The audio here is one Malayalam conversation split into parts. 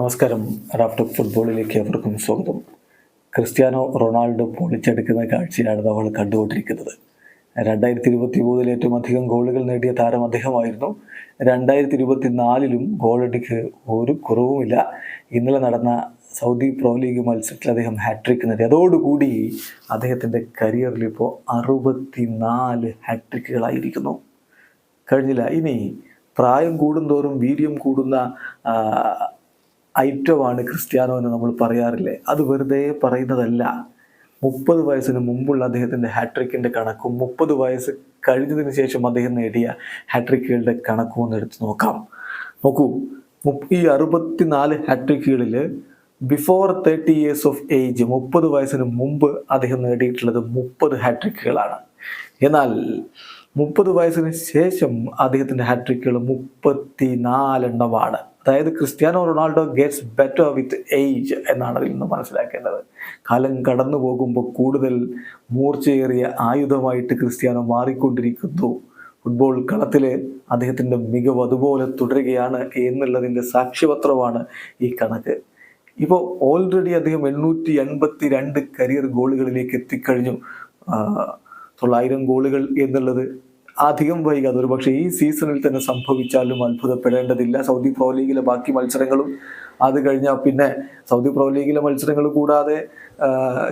നമസ്കാരം. റാഫ്റ്റോക്ക് ഫുട്ബോളിലേക്ക് അവർക്കും സ്വാഗതം. ക്രിസ്ത്യാനോ റൊണാൾഡോ പൊളിച്ചെടുക്കുന്ന കാഴ്ചയാണ് നമ്മൾ കണ്ടുകൊണ്ടിരിക്കുന്നത്. രണ്ടായിരത്തി ഇരുപത്തി മൂന്നിൽ ഏറ്റവും അധികം ഗോളുകൾ നേടിയ താരം അദ്ദേഹമായിരുന്നു. രണ്ടായിരത്തി ഇരുപത്തി നാലിലും ഗോളടിക്ക് ഒരു കുറവുമില്ല. ഇന്നലെ നടന്ന സൗദി പ്രോ ലീഗ് മത്സരത്തിൽ അദ്ദേഹം ഹാട്രിക് നേടി. അതോടുകൂടി അദ്ദേഹത്തിന്റെ കരിയറിൽ ഇപ്പോൾ അറുപത്തി നാല് ഹാട്രിക്കുകളായിരിക്കുന്നു കഴിഞ്ഞില്ല. ഇനി പ്രായം കൂടുന്തോറും വീര്യം കൂടുന്ന ഐറ്റമാണ് ക്രിസ്ത്യാനോ എന്ന് നമ്മൾ പറയാറില്ലേ? അത് വെറുതെ പറയുന്നതല്ല. മുപ്പത് വയസ്സിന് മുമ്പുള്ള അദ്ദേഹത്തിന്റെ ഹാട്രിക്കിന്റെ കണക്കും മുപ്പത് വയസ്സ് കഴിഞ്ഞതിന് ശേഷം അദ്ദേഹം നേടിയ ഹാട്രിക്കുകളുടെ കണക്കും ഒന്ന് എടുത്തു നോക്കാം. നോക്കൂ ഈ അറുപത്തിനാല് ഹാട്രിക്കുകളിൽ before thirty years of age മുപ്പത് വയസ്സിന് മുമ്പ് അദ്ദേഹം നേടിയിട്ടുള്ളത് മുപ്പത് ഹാട്രിക്കുകളാണ്. എന്നാൽ മുപ്പത് വയസ്സിന് ശേഷം അദ്ദേഹത്തിന്റെ ഹാട്രിക്കുകൾ മുപ്പത്തി നാലെണ്ണമാണ് അതായത് Cristiano Ronaldo gets better with age എന്നാണ് അതിൽ നിന്ന് മനസ്സിലാക്കേണ്ടത്. കാലം കടന്നു പോകുമ്പോൾ കൂടുതൽ മൂർച്ചയേറിയ ആയുധമായിട്ട് ക്രിസ്ത്യാനോ മാറിക്കൊണ്ടിരിക്കുന്നു. ഫുട്ബോൾ കളത്തിൽ അദ്ദേഹത്തിന്റെ മികവ് അതുപോലെ തുടരുകയാണ് എന്നുള്ളതിന്റെ സാക്ഷ്യപത്രമാണ് ഈ കണക്ക്. ഇപ്പോൾ ഓൾറെഡി അദ്ദേഹം എണ്ണൂറ്റി എൺപത്തി രണ്ട് കരിയർ ഗോളുകളിലേക്ക് എത്തിക്കഴിഞ്ഞു. തൊള്ളായിരം ഗോളുകൾ എന്നുള്ളത് അധികം വൈകാതെ ഒരു പക്ഷേ ഈ സീസണിൽ തന്നെ സംഭവിച്ചാലും അത്ഭുതപ്പെടേണ്ടതില്ല. സൗദി പ്രോ ലീഗിലെ ബാക്കി മത്സരങ്ങളും അത് കഴിഞ്ഞാൽ പിന്നെ സൗദി പ്രോ ലീഗിലെ മത്സരങ്ങൾ കൂടാതെ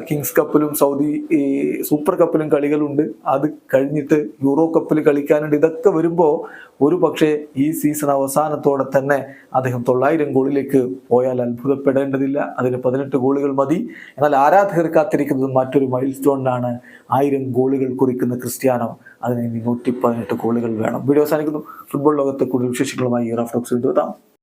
കിങ്സ് കപ്പിലും സൗദി ഈ സൂപ്പർ കപ്പിലും കളികളുണ്ട്. അത് കഴിഞ്ഞിട്ട് യൂറോ കപ്പിൽ കളിക്കാനുണ്ട്. ഇതൊക്കെ വരുമ്പോൾ ഒരു പക്ഷേ ഈ സീസൺ അവസാനത്തോടെ തന്നെ അദ്ദേഹം തൊള്ളായിരം ഗോളിലേക്ക് പോയാൽ അത്ഭുതപ്പെടേണ്ടതില്ല. അതിന് പതിനെട്ട് ഗോളുകൾ മതി. എന്നാൽ ആരാധകർ കാത്തിരിക്കുന്നത് മറ്റൊരു മൈൽ സ്റ്റോണിലാണ് ആയിരം ഗോളുകൾ കുറിക്കുന്ന ക്രിസ്ത്യാനോ അതിന് ഇനി നൂറ്റി പതിനെട്ട് ഗോളുകൾ വേണം. വീഡിയോ അവസാനിക്കുന്നു. ഫുട്ബോൾ ലോകത്തെ കൂടുതൽ വിശേഷങ്ങളുമായി റഫ്ലോക്സ് എത്താം